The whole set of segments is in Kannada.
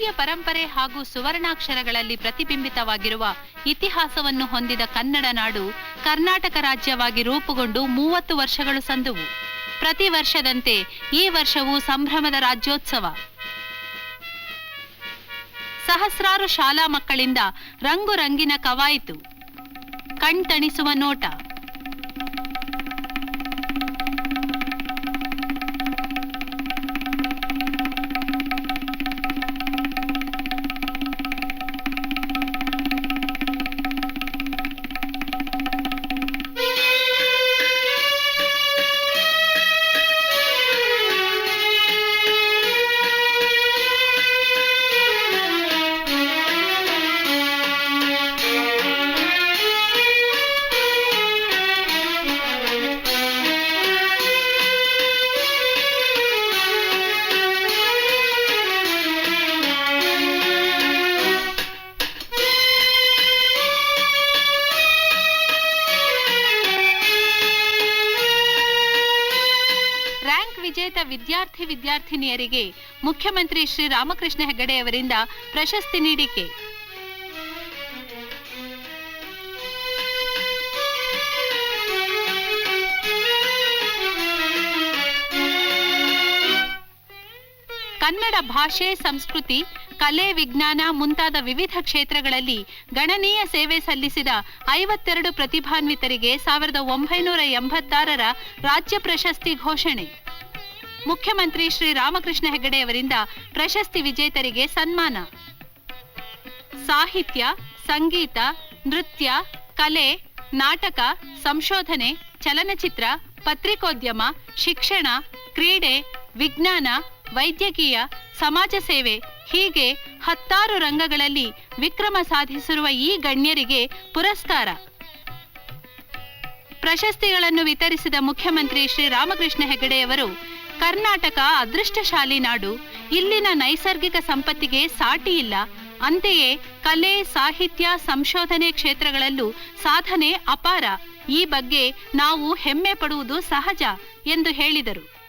ಭವ್ಯ ಪರಂಪರೆ ಹಾಗೂ ಸುವರ್ಣಾಕ್ಷರಗಳಲ್ಲಿ ಪ್ರತಿಬಿಂಬಿತವಾಗಿರುವ ಇತಿಹಾಸವನ್ನು ಹೊಂದಿದ ಕನ್ನಡ ನಾಡು ಕರ್ನಾಟಕ ರಾಜ್ಯವಾಗಿ ರೂಪುಗೊಂಡು ಮೂವತ್ತು ವರ್ಷಗಳು ಸಂದುವು. ಪ್ರತಿ ವರ್ಷದಂತೆ ಈ ವರ್ಷವೂ ಸಂಭ್ರಮದ ರಾಜ್ಯೋತ್ಸವ. ಸಹಸ್ರಾರು ಶಾಲಾ ಮಕ್ಕಳಿಂದ ರಂಗು ರಂಗಿನ ಕವಾಯಿತು. ಕಣ್ತಣಿಸುವ ನೋಟ. ವಿದ್ಯಾರ್ಥಿ ವಿದ್ಯಾರ್ಥಿನಿಯರಿಗೆ ಮುಖ್ಯಮಂತ್ರಿ ಶ್ರೀ ರಾಮಕೃಷ್ಣ ಹೆಗಡೆಯವರಿಂದ ಪ್ರಶಸ್ತಿ ನೀಡಿಕೆ. ಕನ್ನಡ ಭಾಷೆ, ಸಂಸ್ಕೃತಿ, ಕಲೆ, ವಿಜ್ಞಾನ ಮುಂತಾದ ವಿವಿಧ ಕ್ಷೇತ್ರಗಳಲ್ಲಿ ಗಣನೀಯ ಸೇವೆ ಸಲ್ಲಿಸಿದ ಐವತ್ತೆರಡು ಪ್ರತಿಭಾನ್ವಿತರಿಗೆ ಸಾವಿರದ ಒಂಬೈನೂರ ಎಂಬತ್ತಾರರ ರಾಜ್ಯ ಪ್ರಶಸ್ತಿ ಘೋಷಣೆ. ಮುಖ್ಯಮಂತ್ರಿ ಶ್ರೀ ರಾಮಕೃಷ್ಣ ಹೆಗಡೆಯವರಿಂದ ಪ್ರಶಸ್ತಿ ವಿಜೇತರಿಗೆ ಸನ್ಮಾನ. ಸಾಹಿತ್ಯ, ಸಂಗೀತ, ನೃತ್ಯ, ಕಲೆ, ನಾಟಕ, ಸಂಶೋಧನೆ, ಚಲನಚಿತ್ರ, ಪತ್ರಿಕೋದ್ಯಮ, ಶಿಕ್ಷಣ, ಕ್ರೀಡೆ, ವಿಜ್ಞಾನ, ವೈದ್ಯಕೀಯ, ಸಮಾಜ ಸೇವೆ ಹೀಗೆ ಹತ್ತಾರು ರಂಗಗಳಲ್ಲಿ ವಿಕ್ರಮ ಸಾಧಿಸಿರುವ ಈ ಗಣ್ಯರಿಗೆ ಪುರಸ್ಕಾರ. ಪ್ರಶಸ್ತಿಗಳನ್ನು ವಿತರಿಸಿದ ಮುಖ್ಯಮಂತ್ರಿ ಶ್ರೀ ರಾಮಕೃಷ್ಣ ಹೆಗಡೆಯವರು ಕರ್ನಾಟಕ ಅದೃಷ್ಟಶಾಲಿ ನಾಡು. ಇಲ್ಲಿನ ನೈಸರ್ಗಿಕ ಸಂಪತ್ತಿಗೆ ಸಾಟಿ ಇಲ್ಲ. ಅಂತೆಯೇ ಕಲೆ, ಸಾಹಿತ್ಯ, ಸಂಶೋಧನೆ ಕ್ಷೇತ್ರಗಳಲ್ಲೂ ಸಾಧನೆ ಅಪಾರ. ಈ ಬಗ್ಗೆ ನಾವು ಹೆಮ್ಮೆ ಪಡುವುದು ಸಹಜ ಎಂದು ಹೇಳಿದರು.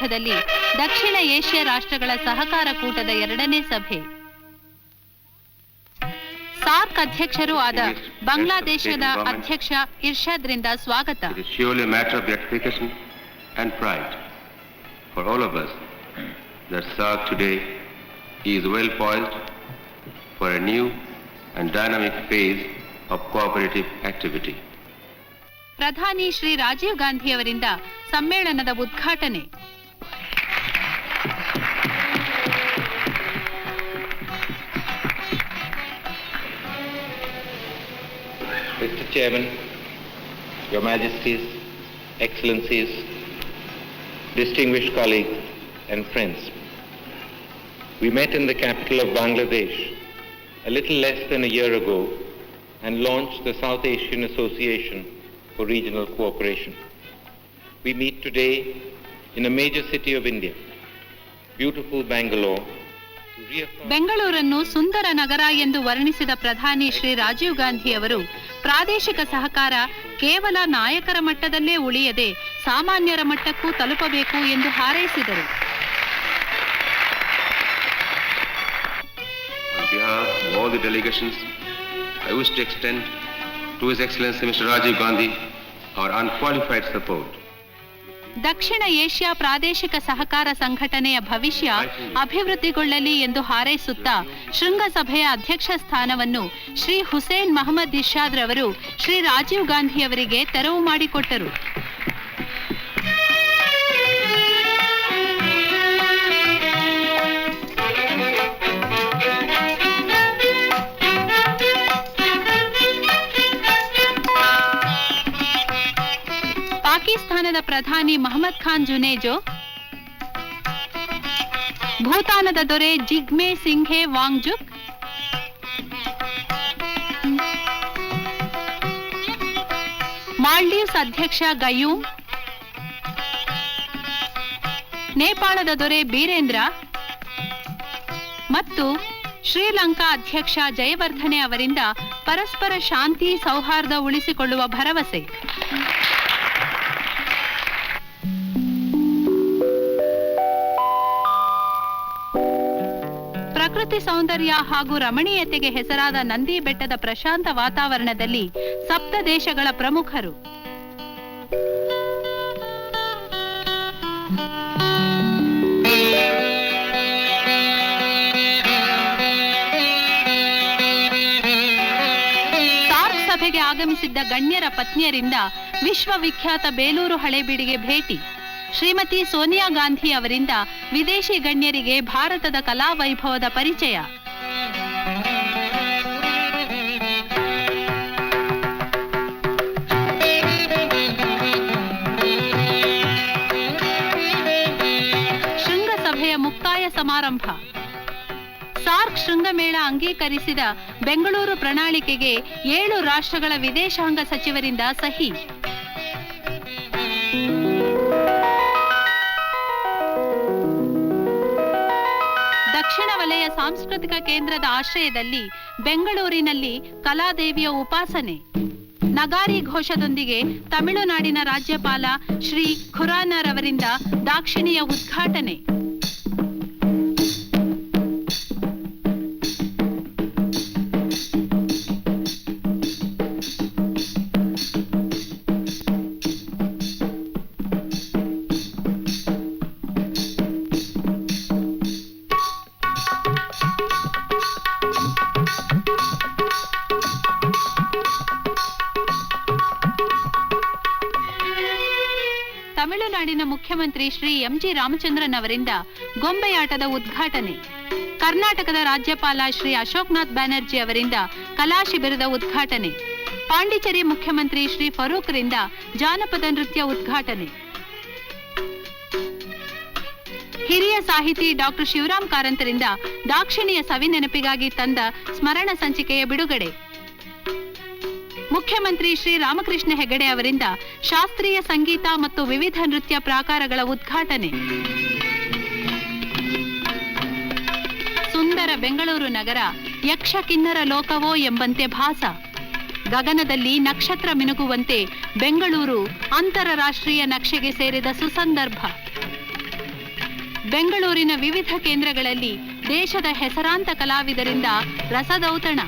ಸಂದರ್ಭದಲ್ಲಿ ದಕ್ಷಿಣ ಏಷ್ಯಾ ರಾಷ್ಟ್ರಗಳ ಸಹಕಾರ ಕೂಟದ ಎರಡನೇ ಸಭೆ. ಸಾರ್ಕ್ ಅಧ್ಯಕ್ಷರು ಆದ ಬಾಂಗ್ಲಾದೇಶದ ಅಧ್ಯಕ್ಷ ಇರ್ಷಾದ್ ರಿಂದ ಸ್ವಾಗತ is well poised for a new and dynamic phase of cooperative activity. ಪ್ರಧಾನಿ ಶ್ರೀ ರಾಜೀವ್ ಗಾಂಧಿ ಅವರಿಂದ ಸಮ್ಮೇಳನದ ಉದ್ಘಾಟನೆ. Chairman, Your Majesties, Excellencies, distinguished colleagues and friends, we met in the capital of Bangladesh a little less than a year ago and launched the South Asian Association for Regional Cooperation. We meet today in a major city of India, beautiful Bangalore, ಬೆಂಗಳೂರನ್ನು ಸುಂದರ ನಗರ ಎಂದು ವರ್ಣಿಸಿದ ಪ್ರಧಾನಿ ಶ್ರೀ ರಾಜೀವ್ ಗಾಂಧಿ ಅವರು ಪ್ರಾದೇಶಿಕ ಸಹಕಾರ ಕೇವಲ ನಾಯಕರ ಮಟ್ಟದಲ್ಲೇ ಉಳಿಯದೆ ಸಾಮಾನ್ಯರ ಮಟ್ಟಕ್ಕೂ ತಲುಪಬೇಕು ಎಂದು ಹಾರೈಸಿದರು. Rajiv Gandhi our unqualified support. ದಕ್ಷಿಣ ಏಷ್ಯಾ ಪ್ರಾದೇಶಿಕ ಸಹಕಾರ ಸಂಘಟನೆಯ ಭವಿಷ್ಯ ಅಭಿವೃದ್ಧಿಗೊಳ್ಳಲಿ ಎಂದು ಹಾರೈಸುತ್ತಾ ಶೃಂಗಸಭೆಯ ಅಧ್ಯಕ್ಷ ಸ್ಥಾನವನ್ನು ಶ್ರೀ ಹುಸೇನ್ ಮಹಮ್ಮದ್ ಇರ್ಷಾದ್ ರವರು ಶ್ರೀ ರಾಜೀವ್ ಗಾಂಧಿ ಅವರಿಗೆ ತೆರವು ಮಾಡಿಕೊಟ್ಟರು. ಪಾಕಿಸ್ತಾನದ ಪ್ರಧಾನಿ ಮಹಮ್ಮದ್ ಖಾನ್ ಜುನೇಜೋ, ಭೂತಾನದ ದೊರೆ ಜಿಗ್ಮೆ ಸಿಂಘೆ ವಾಂಗ್ಜುಕ್, ಮಾಲ್ಡೀವ್ಸ್ ಅಧ್ಯಕ್ಷ ಗಯೂಂ, ನೇಪಾಳದ ದೊರೆ ಬೀರೇಂದ್ರ ಮತ್ತು ಶ್ರೀಲಂಕಾ ಅಧ್ಯಕ್ಷ ಜಯವರ್ಧನೆ ಅವರಿಂದ ಪರಸ್ಪರ ಶಾಂತಿ ಸೌಹಾರ್ದ ಉಳಿಸಿಕೊಳ್ಳುವ ಭರವಸೆ. ಪ್ರಕೃತಿ ಸೌಂದರ್ಯ ಹಾಗೂ ರಮಣೀಯತೆಗೆ ಹೆಸರಾದ ನಂದಿ ಬೆಟ್ಟದ ಪ್ರಶಾಂತ ವಾತಾವರಣದಲ್ಲಿ ಸಪ್ತ ದೇಶಗಳ ಪ್ರಮುಖರು. ಸಭೆಗೆ ಆಗಮಿಸಿದ್ದ ಗಣ್ಯರ ಪತ್ನಿಯರಿಂದ ವಿಶ್ವವಿಖ್ಯಾತ ಬೇಲೂರು ಹಳೆಬೀಡಿಗೆ ಭೇಟಿ. ಶ್ರೀಮತಿ ಸೋನಿಯಾ ಗಾಂಧಿ ಅವರಿಂದ ವಿದೇಶಿ ಗಣ್ಯರಿಗೆ ಭಾರತದ ಕಲಾ ವೈಭವದ ಪರಿಚಯ. ಶೃಂಗಸಭೆಯ ಮುಕ್ತಾಯ ಸಮಾರಂಭ. ಸಾರ್ಕ್ ಶೃಂಗಮೇಳ ಅಂಗೀಕರಿಸಿದ ಬೆಂಗಳೂರು ಪ್ರಣಾಳಿಕೆಗೆ ಏಳು ರಾಷ್ಟ್ರಗಳ ವಿದೇಶಾಂಗ ಸಚಿವರಿಂದ ಸಹಿ. ವಲಯ ಸಾಂಸ್ಕೃತಿಕ ಕೇಂದ್ರದ ಆಶ್ರಯದಲ್ಲಿ ಬೆಂಗಳೂರಿನಲ್ಲಿ ಕಲಾದೇವಿಯ ಉಪಾಸನೆ. ನಗಾರಿ ಘೋಷದೊಂದಿಗೆ ತಮಿಳುನಾಡಿನ ರಾಜ್ಯಪಾಲ ಶ್ರೀ ಖುರಾನರವರಿಂದ ದಾಕ್ಷಿಣಿಯ ಉದ್ಘಾಟನೆ. ತಮಿಳುನಾಡಿನ ಮುಖ್ಯಮಂತ್ರಿ ಶ್ರೀ ಎಂಜಿ ರಾಮಚಂದ್ರನ್ ಅವರಿಂದ ಗೊಂಬೆಯಾಟದ ಉದ್ಘಾಟನೆ. ಕರ್ನಾಟಕದ ರಾಜ್ಯಪಾಲ ಶ್ರೀ ಅಶೋಕ್ನಾಥ್ ಬ್ಯಾನರ್ಜಿ ಅವರಿಂದ ಕಲಾ ಶಿಬಿರದ ಉದ್ಘಾಟನೆ. ಪಾಂಡಿಚೇರಿ ಮುಖ್ಯಮಂತ್ರಿ ಶ್ರೀ ಫರೂಕ್ರಿಂದ ಜಾನಪದ ನೃತ್ಯ ಉದ್ಘಾಟನೆ. ಹಿರಿಯ ಸಾಹಿತಿ ಡಾಕ್ಟರ್ ಶಿವರಾಮ್ ಕಾರಂತರಿಂದ ದಾಕ್ಷಿಣಿಯ ಸವಿನೆನಪಿಗಾಗಿ ತಂದ ಸ್ಮರಣ ಸಂಚಿಕೆಯ ಬಿಡುಗಡೆ. ಮುಖ್ಯಮಂತ್ರಿ ಶ್ರೀ ರಾಮಕೃಷ್ಣ ಹೆಗಡೆ ಅವರಿಂದ ಶಾಸ್ತ್ರೀಯ ಸಂಗೀತ ಮತ್ತು ವಿವಿಧ ನೃತ್ಯ ಪ್ರಾಕಾರಗಳ ಉದ್ಘಾಟನೆ. ಸುಂದರ ಬೆಂಗಳೂರು ನಗರ ಯಕ್ಷ ಕಿನ್ನರ ಲೋಕವೋ ಎಂಬಂತೆ ಭಾಸ. ಗಗನದಲ್ಲಿ ನಕ್ಷತ್ರ ಮಿನುಗುವಂತೆ ಬೆಂಗಳೂರು ಅಂತಾರಾಷ್ಟ್ರೀಯ ನಕ್ಷೆಗೆ ಸೇರಿದ ಸುಸಂದರ್ಭ. ಬೆಂಗಳೂರಿನ ವಿವಿಧ ಕೇಂದ್ರಗಳಲ್ಲಿ ದೇಶದ ಹೆಸರಾಂತ ಕಲಾವಿದರಿಂದ ರಸದೌತಣ.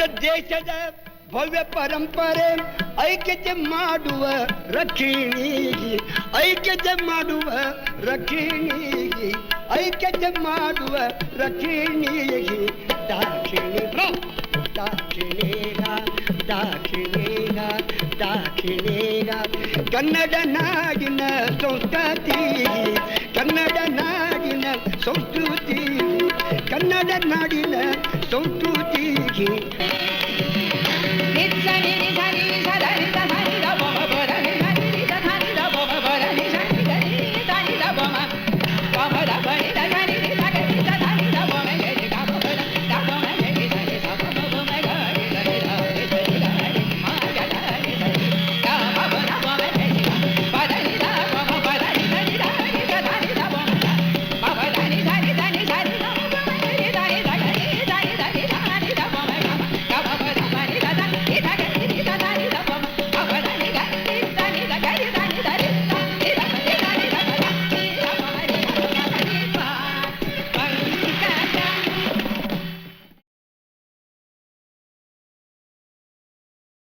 ಭಾರತ ದೇಶದ ಭವ್ಯ ಪರಂಪರೆ ಐಕ್ಯತೆ ಮಾಡುವ ರಕ್ಷಿಣಿ ಐಕ್ಯತೆ ಮಾಡುವ ರಕ್ಷಿಣಿ ಐಕ್ಯತೆ ಮಾಡುವ ರಕ್ಷಿಣಿ ದಾಕ್ಷಿಣಿ ದಾಕ್ಷಿಣೇನ ದಾಕ್ಷಿಣೇನ ದಾಕ್ಷಿಣೇನ ಕನ್ನಡ ನಾಡಿನ ಸಂಸ್ಕೃತಿ ಕನ್ನಡ ನಾಡಿನ ಸಂಸ್ಕೃತಿ ಕನ್ನಡ ನಾಡಿನ ಸಂಸ್ಕೃತಿಗೆ